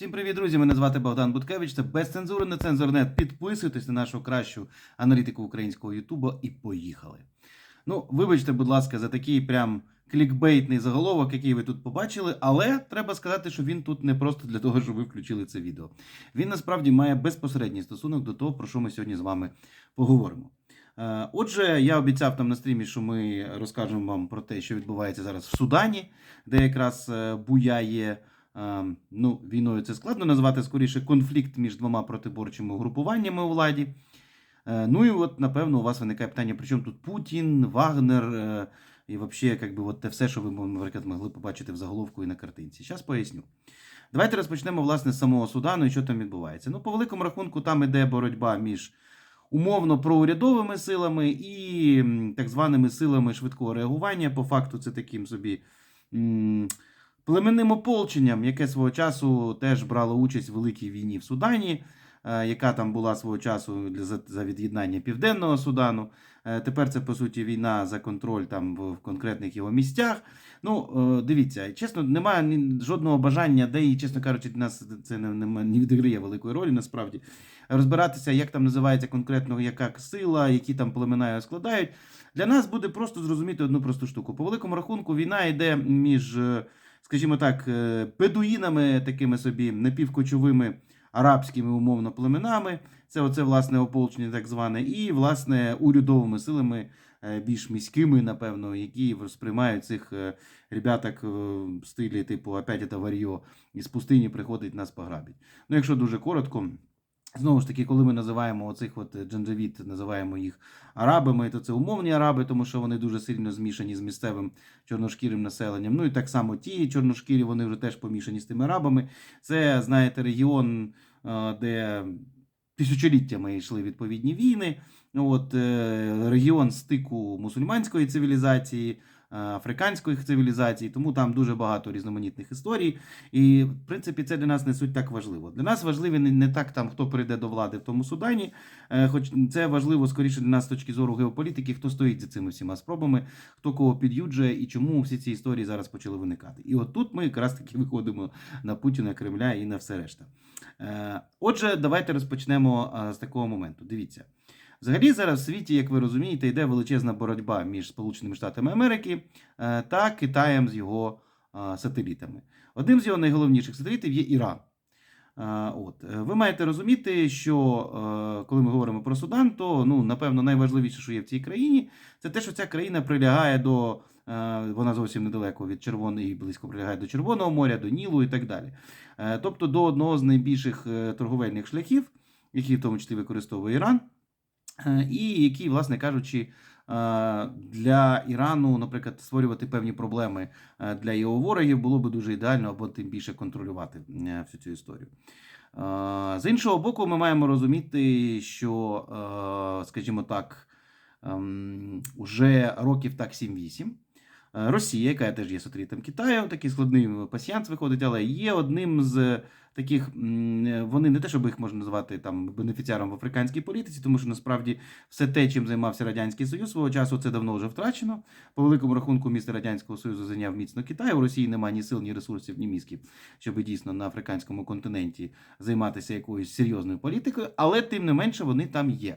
Всім привіт, друзі! Мене звати Богдан Буткевич. Це без цензури на цензурнет. Підписуйтесь на нашу кращу аналітику українського Ютуба і поїхали. Ну, вибачте, будь ласка, за такий прям клікбейтний заголовок, який ви тут побачили, але треба сказати, що він тут не просто для того, щоб ви включили це відео. Він насправді має безпосередній стосунок до того, про що ми сьогодні з вами поговоримо. Е, Отже, я обіцяв там на стрімі, що ми розкажемо вам про те, що відбувається зараз в Судані, де якраз е, буяє. Е, Ну, війною це складно назвати скоріше конфлікт між двома протиборчими угрупуваннями у владі. Е, Ну і от, напевно, у вас виникає питання, при чому тут Путін, Вагнер е, і взагалі, якби, от те все, що ви, наприклад, могли побачити в заголовку і на картинці. Зараз поясню. Давайте розпочнемо власне з самого Судану і що там відбувається. Ну, по великому рахунку, там іде боротьба між умовно проурядовими силами і так званими силами швидкого реагування. По факту, це таким собі. Племенним ополченням, яке свого часу теж брало участь в великій війні в Судані, е, яка там була свого часу за, від'єднання Південного Судану. Е, Тепер це по суті війна за контроль там в, конкретних його місцях. Ну е, дивіться, чесно, немає жодного бажання, де і, чесно кажучи, для нас це не, не, відіграє великої ролі насправді. Розбиратися, як там називається конкретно яка сила, які там племена його складають. Для нас буде просто зрозуміти одну просту штуку. По великому рахунку, війна йде між, скажімо так, е, бедуїнами, такими собі напівкочовими арабськими умовно племенами. Це оце власне ополчення, так зване, і власне урядовими силами, е, більш міськими, напевно, які сприймають цих е, ребяток е, в стилі, типу, опять это варьо, із пустині приходить нас пограбить. Ну, якщо дуже коротко. Знову ж таки, коли ми називаємо оцих от джанджавіт, називаємо їх арабами, то це умовні араби, тому що вони дуже сильно змішані з місцевим чорношкірим населенням. Ну і так само ті чорношкірі, вони вже теж помішані з тими арабами. Це, знаєте, регіон, е, де тисячоліттями йшли відповідні війни. От е, регіон стику мусульманської цивілізації. Е, Африканської цивілізації, тому там дуже багато різноманітних історій. І, в принципі, це для нас не суть так важливо. Для нас важливо не, так, там, хто прийде до влади в тому Судані, е, хоч це важливо скоріше для нас з точки зору геополітики, хто стоїть за цими всіма спробами, хто кого під'юджує і чому всі ці історії зараз почали виникати. І от тут ми якраз таки виходимо на Путіна, Кремля і на все решта. Е, Отже, давайте розпочнемо з такого моменту. Дивіться. Взагалі зараз в світі, як ви розумієте, йде величезна боротьба між Сполученими Штатами Америки е, та Китаєм з його е, сателітами. Одним з його найголовніших сателітів є Іран. Е, От. Ви маєте розуміти, що коли ми говоримо про Судан, то ну, напевно найважливіше, що є в цій країні, це те, що ця країна прилягає до. Вона зовсім недалеко від Червоного і близько прилягає до Червоного моря, до Нілу і так далі. Тобто до одного з найбільших торговельних шляхів, які в тому числі використовує Іран, і які, власне кажучи, е, для Ірану, наприклад, створювати певні проблеми е, для його ворогів було би дуже ідеально або тим більше контролювати е, всю цю історію. Е, З іншого боку, ми маємо розуміти, що, е, скажімо так, вже уже років так 7-8. Е, Росія, яка теж є сателітом Китаю, такий складний пасіянс виходить, але є одним з таких, вони не те, щоб їх можна назвати там бенефіціаром в африканській політиці, тому що насправді все те, чим займався Радянський Союз свого часу, це давно вже втрачено. По великому рахунку місце Радянського Союзу зайняв міцно Китай. У Росії немає ні сил, ні ресурсів, ні мізків, щоб дійсно на африканському континенті займатися якоюсь серйозною політикою, але тим не менше вони там є.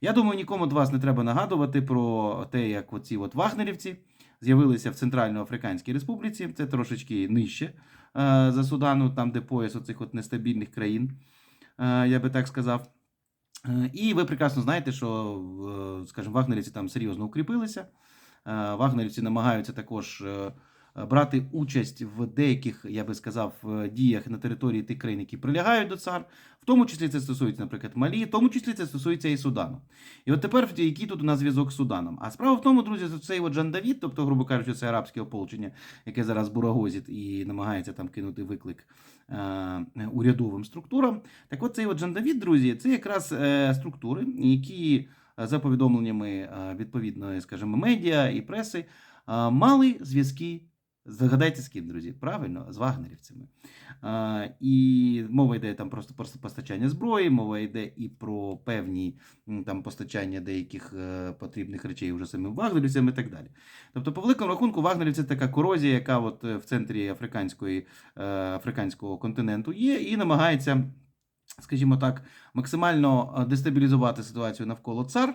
Я думаю, нікому з вас не треба нагадувати про те, як оці от вагнерівці з'явилися в Центральноафриканській Республіці. Це трошечки нижче е, за Судану, там, де пояс оцих от нестабільних країн, е, я би так сказав. Е, І ви прекрасно знаєте, що, скажімо, вагнерівці там серйозно укріпилися. Вагнерівці намагаються також брати участь в деяких, я би сказав, е, діях на території тих країн, які прилягають до цар. В тому числі це стосується, наприклад, Малі, в тому числі це стосується і Судану. І от тепер який тут у нас зв'язок з Суданом? А справа в тому, друзі, що цей от Давід, тобто, грубо кажучи, це арабське ополчення, яке зараз бурагозить і намагається там кинути виклик е, урядовим структурам. Так от цей от Давід, друзі, це якраз е, структури, які е, за повідомленнями е, відповідної, скажімо, медіа і преси, е, мали зв'язки Здогадайте з ким, друзі? Правильно, з вагнерівцями. А, і мова йде там просто про постачання зброї, мова йде і про певні там постачання деяких е, потрібних речей вже самим вагнерівцям і так далі. Тобто, по великому рахунку, вагнерівці це така корозія, яка от е, в центрі африканської, е, африканського континенту є, і намагається, скажімо так, максимально дестабілізувати ситуацію навколо цар.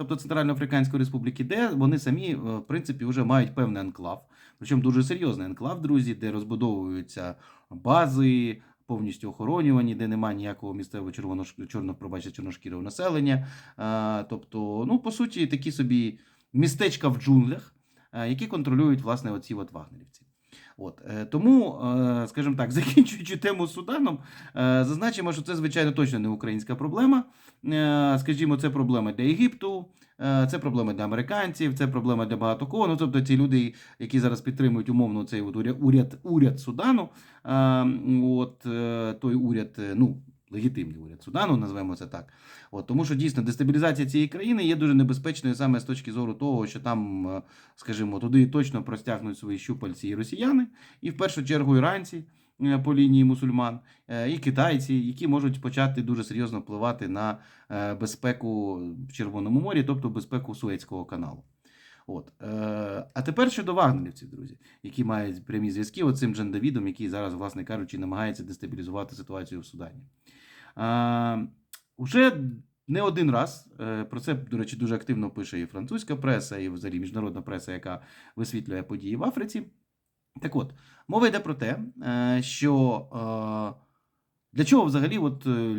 Тобто Центральноафриканської Республіки, де вони самі, е, в принципі, вже мають певний анклав, причому дуже серйозний анклав, друзі, де розбудовуються бази, повністю охоронювані, де немає ніякого місцевого червоно чорно, пробачте, чорношкірого населення. А, тобто, ну, по суті, такі собі містечка в джунглях, а, які контролюють власне оці от вагнерівці. От е, тому, е, скажімо так, закінчуючи тему з Суданом, е, зазначимо, що це звичайно точно не українська проблема. Скажімо, це проблема для Єгипту, це проблема для американців, це проблема для багато кого. Ну, тобто ці люди, які зараз підтримують умовно цей от уряд, уряд, Судану, от той уряд, ну. Легітимний уряд Судану, назвемо це так. От, тому що дійсно дестабілізація цієї країни є дуже небезпечною саме з точки зору того, що там, е, скажімо, туди точно простягнуть свої щупальці і росіяни, і в першу чергу іранці е, по лінії мусульман, е, і китайці, які можуть почати дуже серйозно впливати на безпеку в Червоному морі, тобто безпеку Суецького каналу. От. А тепер щодо вагнерівців, друзі, які мають прямі зв'язки оцим Джан Давідом, який зараз, власне кажучи, намагається дестабілізувати ситуацію в Судані. Уже не один раз е, про це, до речі, дуже активно пише і французька преса, і взагалі міжнародна преса, яка висвітлює події в Африці. Так от, мова йде про те, е, що е, для чого взагалі от, е,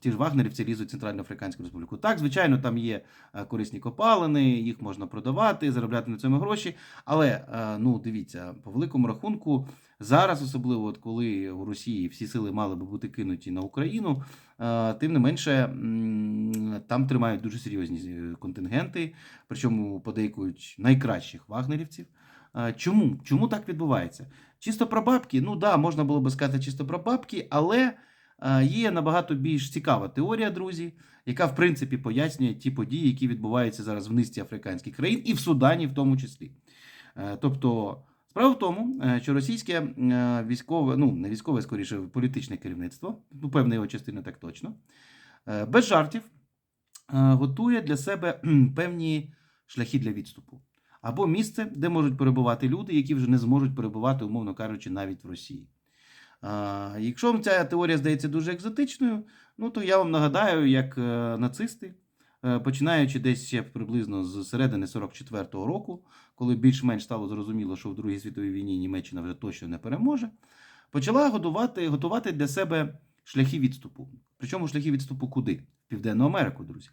ті ж вагнерівці лізуть в Центральноафриканську Республіку? Так, звичайно, там є е, корисні копалини, їх можна продавати, заробляти на цьому гроші. Але е, ну, дивіться, по великому рахунку, зараз, особливо, от коли у Росії всі сили мали би бути кинуті на Україну, тим не менше там тримають дуже серйозні контингенти, причому подейкують найкращих вагнерівців. Чому? Чому так відбувається? Чисто про бабки, ну да, можна було би сказати чисто про бабки, але е, є набагато більш цікава теорія, друзі, яка в принципі пояснює ті події, які відбуваються зараз в низці африканських країн, і в Судані в тому числі. Е, Тобто, справа в тому, е, що російське військове, ну не військове, скоріше, політичне керівництво, ну певна його частина так точно, без жартів готує для себе певні шляхи для відступу. Або місце, де можуть перебувати люди, які вже не зможуть перебувати, умовно кажучи, навіть в Росії. Якщо вам ця теорія здається дуже екзотичною, ну то я вам нагадаю, як е, нацисти, е, починаючи десь ще приблизно з середини 44-го року, коли більш-менш стало зрозуміло, що в Другій світовій війні Німеччина вже точно не переможе, почала готувати, готувати для себе шляхи відступу. Причому шляхи відступу куди? В Південну Америку, друзі.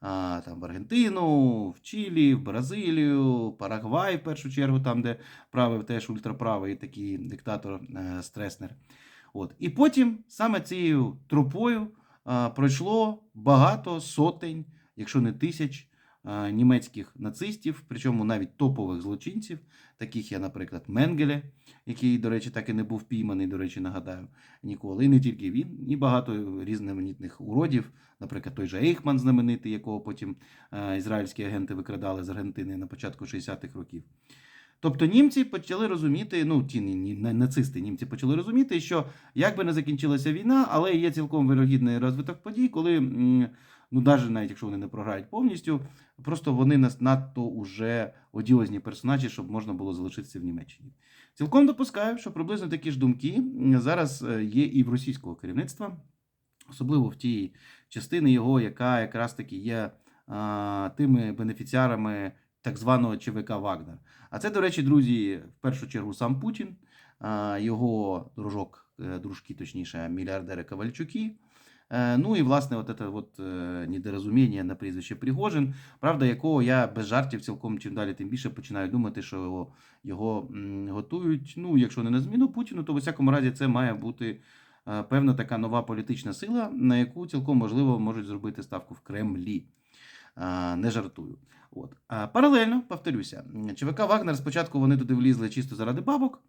А, там в Аргентину, в Чилі, в Бразилію, Парагвай, в першу чергу, там, де правив теж ультраправий такий диктатор е, Стреснер. От. І потім саме цією тропою е, пройшло багато сотень, якщо не тисяч, німецьких нацистів, причому навіть топових злочинців, таких як, наприклад, Менгеле, який, до речі, так і не був пійманий, до речі, нагадаю, ніколи. І не тільки він, і багато різноманітних уродів, наприклад, той же Ейхман знаменитий, якого потім е, ізраїльські агенти викрадали з Аргентини на початку 60-х років. Тобто німці почали розуміти, ну ті нацисти, німці почали розуміти, що як би не закінчилася війна, але є цілком вирогідний розвиток подій, коли, ну навіть навіть якщо вони не програють повністю, просто вони надто уже одіозні персонажі, щоб можна було залишитися в Німеччині. Цілком допускаю, що приблизно такі ж думки зараз е, є і в російського керівництва, особливо в тій частини його, яка якраз таки є а, тими бенефіціарами так званого ЧВК Вагнер. А це, до речі, друзі, в першу чергу сам Путін, а, його дружок, е, дружки, точніше, мільярдери Ковальчуки. Е, Ну і власне, от це от, е, недорозуміння на прізвище Пригожин, правда, якого я без жартів цілком чим далі, тим більше починаю думати, що його, його готують. Ну, якщо не на зміну Путіну, то в усякому разі це має бути е, певна така нова політична сила, на яку цілком можливо можуть зробити ставку в Кремлі. Не жартую. От. Паралельно, повторюся, ЧВК Вагнер спочатку вони туди влізли чисто заради бабок,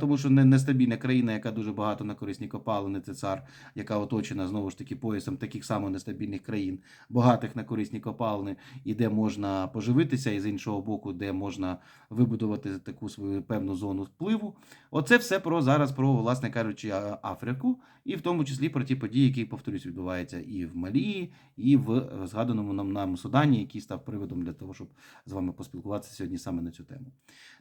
тому що не- нестабільна країна, яка дуже багато на корисні копалини, це цар, яка оточена знову ж таки поясом таких само нестабільних країн, багатих на корисні копалини, і де можна поживитися, і з іншого боку, де можна вибудувати таку свою певну зону впливу. Оце все про зараз про, власне кажучи, Африку, і в тому числі про ті події, які повторюсь, відбуваються і в Малі, і в згаданому нам нам Судані, який став приводом для того, щоб з вами поспілкуватися сьогодні саме на цю тему.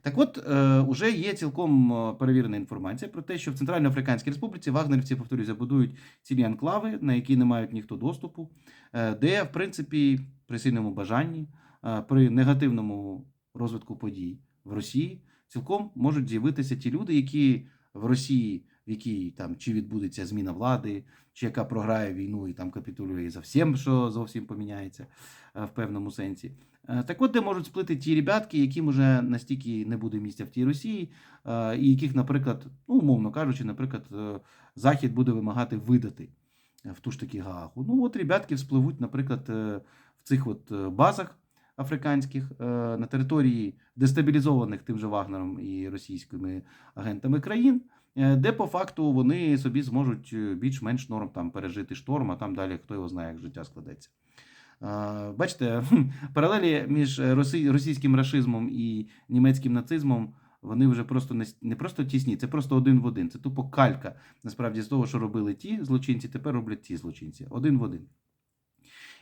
Так от, е, уже є цілком е, перевірена інформація про те, що в Центральноафриканській Республіці вагнерівці, повторюсь, забудують цілі анклави, на які не мають ніхто доступу, е, де, в принципі, при сильному бажанні, при негативному розвитку подій в Росії, цілком можуть з'явитися ті люди, які в Росії, в якій там чи відбудеться зміна влади, чи яка програє війну і там капітулює за всім, що зовсім поміняється е, в певному сенсі. Е, Так от, де можуть сплити ті ребятки, яким уже настільки не буде місця в тій Росії, е, і яких, наприклад, ну, умовно кажучи, наприклад, Захід буде вимагати видати в ту ж таки Гаагу. Ну, от ребятки вспливуть, наприклад, в цих от базах африканських на території дестабілізованих тим же Вагнером і російськими агентами країн. Е, Де по факту вони собі зможуть е, більш-менш норм там пережити шторм, а там далі хто його знає, як життя складеться. Е, Бачите, паралелі між російським рашизмом і німецьким нацизмом вони вже просто не, не просто тісні, це просто один в один. Це тупо калька насправді з того, що робили ті злочинці, тепер роблять ті злочинці. Один в один.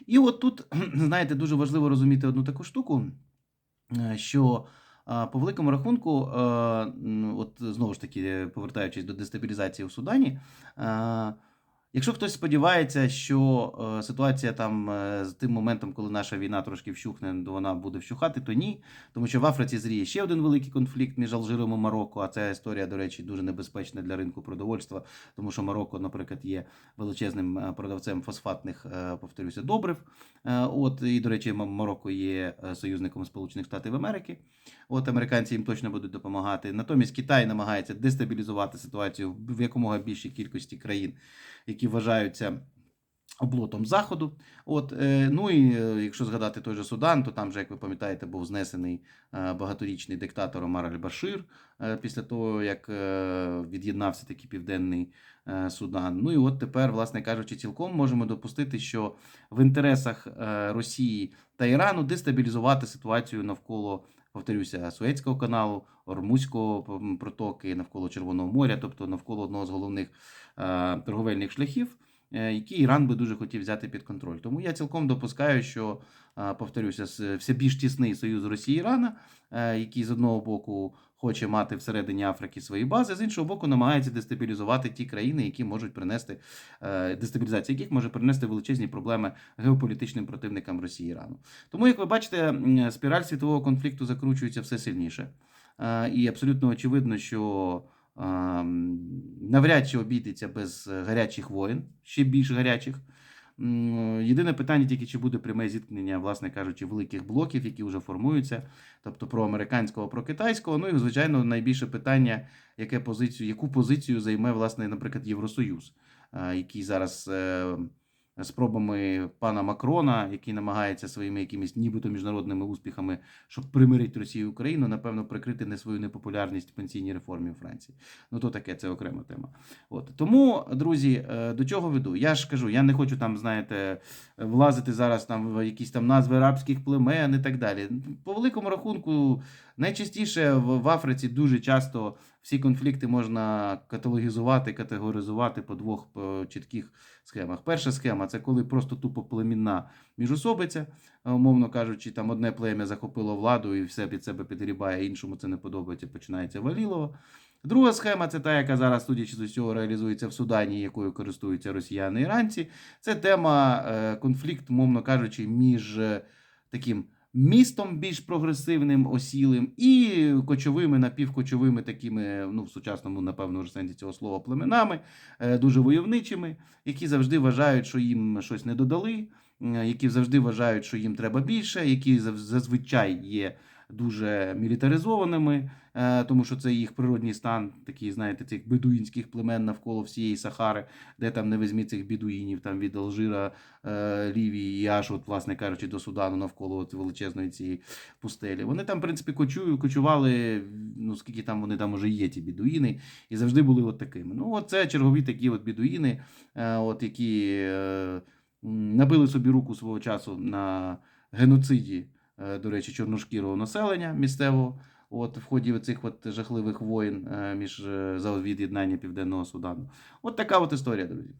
І от тут, знаєте, дуже важливо розуміти одну таку штуку, що по великому рахунку, е, от знову ж таки, повертаючись до дестабілізації у Судані, е, якщо хтось сподівається, що е, ситуація там з тим моментом, коли наша війна трошки вщухне, вона буде вщухати, то ні. Тому що в Африці зріє ще один великий конфлікт між Алжиром і Марокко, а ця історія, до речі, дуже небезпечна для ринку продовольства, тому що Марокко, наприклад, є величезним продавцем фосфатних, повторюся, добрив. От і, до речі, Марокко є союзником Сполучених Штатів Америки. От американці їм точно будуть допомагати. Натомість Китай намагається дестабілізувати ситуацію в якомога більшій кількості країн, які вважаються. Облотом заходу, от е, ну і е, якщо згадати той же Судан, то там же, як ви пам'ятаєте, був знесений е, багаторічний диктатор Омар Аль-Башир після того, як від'єднався такий південний Судан. Ну і от тепер, власне кажучи, цілком можемо допустити, що в інтересах Росії та Ірану дестабілізувати ситуацію навколо, повторюся, Суецького каналу, Ормузького протоки, навколо Червоного моря, тобто навколо одного з головних е, торговельних шляхів. е, Які Іран би дуже хотів взяти під контроль. Тому я цілком допускаю, що е, повторюся, все більш тісний союз Росії і Ірана, який з одного боку хоче мати всередині Африки свої бази, з іншого боку, намагається дестабілізувати ті країни, які можуть принести е, дестабілізація яких може принести величезні проблеми геополітичним противникам Росії і Ірану. Тому, як ви бачите, спіраль світового конфлікту закручується все сильніше. Е, І абсолютно очевидно, що ем, навряд чи обійдеться без гарячих воєн, ще більш гарячих. Єдине питання тільки, чи буде пряме зіткнення, власне кажучи, великих блоків, які вже формуються, тобто про американського, про китайського. Ну і, звичайно, найбільше питання, яке позицію, яку позицію займе, власне, наприклад, Євросоюз, е, який зараз е, спробами пана Макрона, який намагається своїми якимись нібито міжнародними успіхами, щоб примирити Росію і Україну, напевно, прикрити не свою непопулярність в пенсійній реформі у Франції. Ну то таке, це окрема тема. От тому, друзі, е, до чого веду? Я ж кажу, я не хочу там, знаєте, влазити зараз там в якісь там назви арабських племен і так далі. По великому рахунку, найчастіше в, Африці дуже часто всі конфлікти можна каталогізувати, категоризувати по двох е, чітких схемах. Перша схема це коли просто тупо племінна міжособиця, е, умовно кажучи, там одне плем'я захопило владу і все під себе підгрібає, іншому це не подобається, починається валілово. Друга схема це та, яка зараз, судячи з усього, реалізується в Судані, якою користуються росіяни іранці. Це тема е, конфлікт, мовно кажучи, між е, таким містом більш прогресивним, осілим і кочовими, напівкочовими, такими, ну, в сучасному, напевно, вже сенсі цього слова, племенами, е, дуже войовничими, які завжди вважають, що їм щось не додали, е, які завжди вважають, що їм треба більше, які зазвичай є дуже мілітаризованими, е, тому що це їх природній стан, такий, знаєте, цих бедуїнських племен навколо всієї Сахари, де там не візьмі цих бедуїнів, там від Алжира, е, Лівії і аж, от, власне кажучи, до Судану навколо от величезної цієї пустелі. Вони там, в принципі, кочують, кочували, ну скільки там вони там уже є, ті бідуїни, і завжди були от такими. Ну, от це чергові такі от бідуїни, е, от які набили собі руку свого часу на геноциді, до речі, чорношкірого населення місцевого. От в ході цих от жахливих воєн е, між е, за від'єднання Південного Судану. От така от історія, друзі.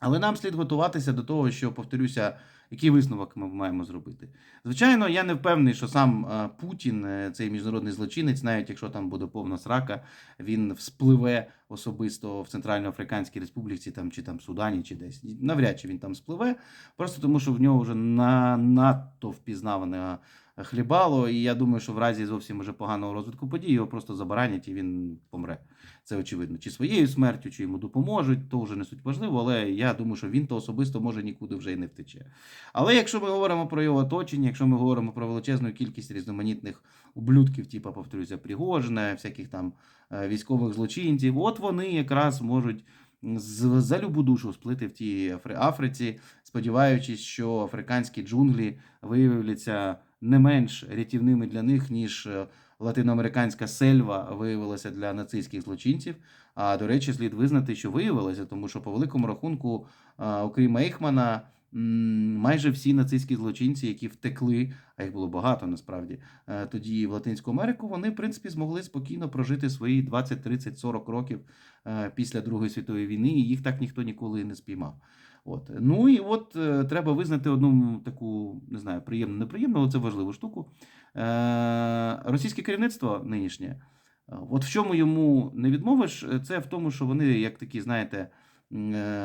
Але нам слід готуватися до того, що повторюся, який висновок ми маємо зробити. Звичайно, я не впевнений, що сам е, Путін, е, цей міжнародний злочинець, навіть якщо там буде повна срака, він вспливе особисто в Центральноафриканській Республіці там, чи там Судані, чи десь. Навряд чи він там спливе, просто тому що в нього вже на, надто впізнавана хлібало, і я думаю, що в разі зовсім уже поганого розвитку подій його просто забаранять і він помре. Це очевидно. Чи своєю смертю, чи йому допоможуть, то вже не суть важливо, але я думаю, що він то особисто може нікуди вже й не втече. Але якщо ми говоримо про його оточення, якщо ми говоримо про величезну кількість різноманітних ублюдків, типу, повторюся, Пригожина, всяких там е, військових злочинців, от вони якраз можуть за любу душу сплити в тій Афри- Африці, сподіваючись, що африканські джунглі виявляться не менш рятівними для них, ніж е, латиноамериканська сельва виявилася для нацистських злочинців. А до речі, слід визнати, що виявилося, тому що по великому рахунку, окрім Ейхмана, майже всі нацистські злочинці, які втекли, а їх було багато насправді, е, тоді в Латинську Америку, вони в принципі змогли спокійно прожити свої 20, 30, 40 років е, після Другої світової війни, і їх так ніхто ніколи не спіймав. От. Ну і от е, треба визнати одну таку, не знаю, приємну, неприємну, але це важливу штуку. Е, російське керівництво нинішнє, е, от в чому йому не відмовиш, е, це в тому, що вони, як такі, знаєте,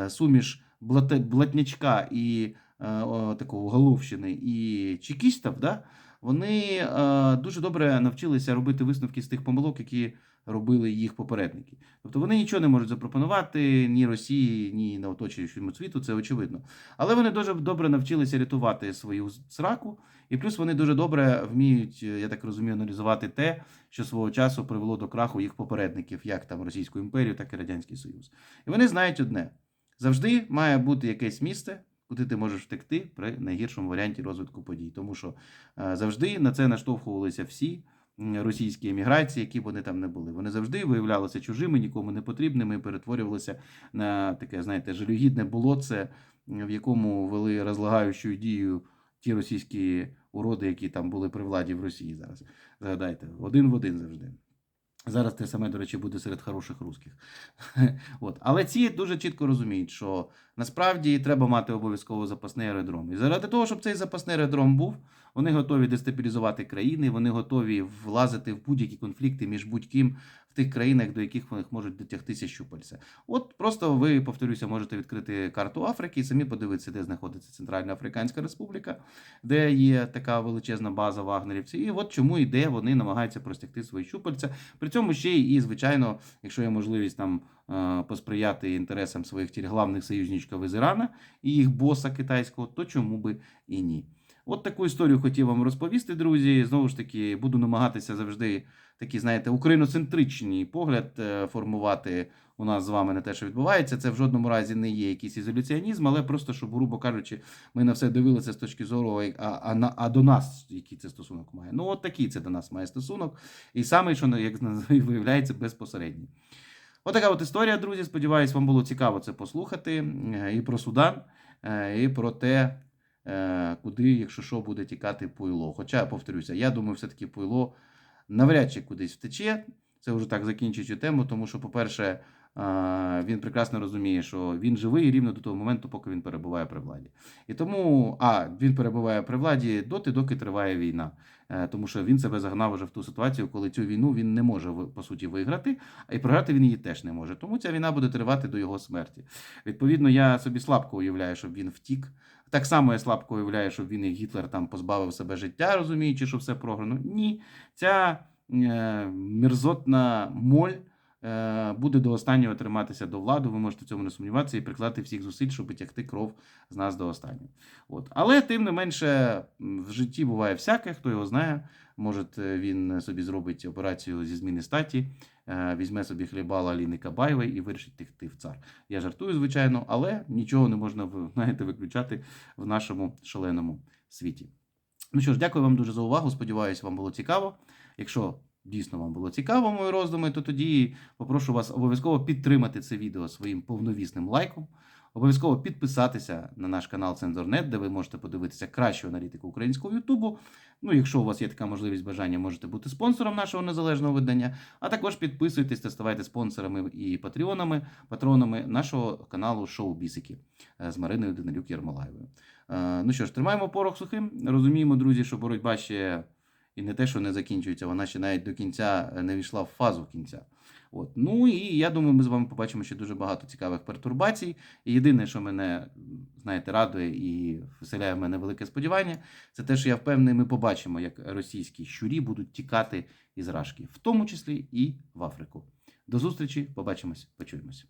суміш блатнячка і такого головщини і чекістів, да, вони дуже добре навчилися робити висновки з тих помилок, які робили їх попередники. Тобто вони нічого не можуть запропонувати ні Росії, ні на оточуючому світу, це очевидно. Але вони дуже добре навчилися рятувати свою сраку, і плюс вони дуже добре вміють, е, я так розумію, аналізувати те, що свого часу привело до краху їх попередників, як там Російську імперію, так і Радянський Союз. І вони знають одне: завжди має бути якесь місце. Куди ти можеш втекти при найгіршому варіанті розвитку подій, тому що е, завжди на це наштовхувалися всі м, російські еміграції, які вони там не були. Вони завжди виявлялися чужими, нікому не потрібними, і перетворювалися на таке, знаєте, жалюгідне болотце, в якому вели розлагаючу дію ті російські уроди, які там були при владі в Росії зараз. Згадайте, один в один завжди. Зараз те саме, до речі, буде серед хороших русських. От. Але ці дуже чітко розуміють, що насправді треба мати обов'язково запасний аеродром. І заради того, щоб цей запасний аеродром був, вони готові дестабілізувати країни, вони готові влазити в будь-які конфлікти між будь-ким в тих країнах, до яких вони можуть дотягтися щупальця. От просто ви, повторюся, можете відкрити карту Африки і самі подивитися, де знаходиться Центральна Африканська Республіка, де є така величезна база вагнерівців. І от чому і де вони намагаються простягти свої щупальця. При цьому ще і, звичайно, якщо є можливість там е, посприяти інтересам своїх главних союзничків із Ірана і їх боса китайського, то чому би і ні. От таку історію хотів вам розповісти, друзі. Знову ж таки, буду намагатися завжди такий, знаєте, україноцентричний погляд е, формувати у нас з вами на те, що відбувається. Це в жодному разі не є якийсь ізоляціонізм, але просто, щоб, грубо кажучи, ми на все дивилися з точки зору, а, а, на- а до нас який це стосунок має. Ну, от такий це до нас має стосунок. І саме, що як виявляється, безпосередній. Отака от історія, друзі. Сподіваюсь, вам було цікаво це послухати. Е, І про Судан, е, і про те, куди, якщо що, буде тікати Пуйло. Хоча, повторюся, я думаю, все-таки Пуйло навряд чи кудись втече. Це вже так закінчуючи тему, тому що, по-перше, е, він прекрасно розуміє, що він живий рівно до того моменту, поки він перебуває при владі. І тому, а він перебуває при владі доти, доки триває війна. Е, Тому що він себе загнав уже в ту ситуацію, коли цю війну він не може по суті виграти, а і програти він її теж не може. Тому ця війна буде тривати до його смерті. Відповідно, я собі слабко уявляю, щоб він втік. Так само я слабко уявляю, що він і Гітлер там позбавив себе життя, розуміючи, що все програно. Ні, ця е, мерзотна моль буде до останнього триматися до влади. Ви можете в цьому не сумніватися і прикладати всіх зусиль, щоб тягти кров з нас до останнього. От. Але тим не менше в житті буває всяке, хто його знає. Може, е, він собі зробить операцію зі зміни статі, е, візьме собі хлібала Аліни Кабаєвої і вирішить тягти в цар. Я жартую, звичайно, але нічого не можна знаєте, виключати в нашому шаленому світі. Ну що ж, дякую вам дуже за увагу. Сподіваюсь, вам було цікаво. Якщо дійсно вам було цікаво мої роздуми, то тоді попрошу вас обов'язково підтримати це відео своїм повновісним лайком. Обов'язково підписатися на наш канал Цензорнет, де ви можете подивитися кращу аналітику українського Ютубу. Ну, якщо у вас є така можливість бажання, можете бути спонсором нашого незалежного видання. А також підписуйтесь та ставайте спонсорами і патреонами, патронами нашого каналу Шоу Бісики з Мариною Данилюк Єрмолаєвою. Е, Ну що ж, тримаємо порох сухим. Розуміємо, друзі, що боротьба ще і не те, що не закінчується, вона ще навіть до кінця е, не війшла в фазу кінця. От. Ну і я думаю, ми з вами побачимо ще дуже багато цікавих пертурбацій. І єдине, що мене, знаєте, радує і вселяє в мене велике сподівання, це те, що я впевнений, ми побачимо, як російські щурі будуть тікати із Рашки, в тому числі і в Африку. До зустрічі, побачимось, почуємось.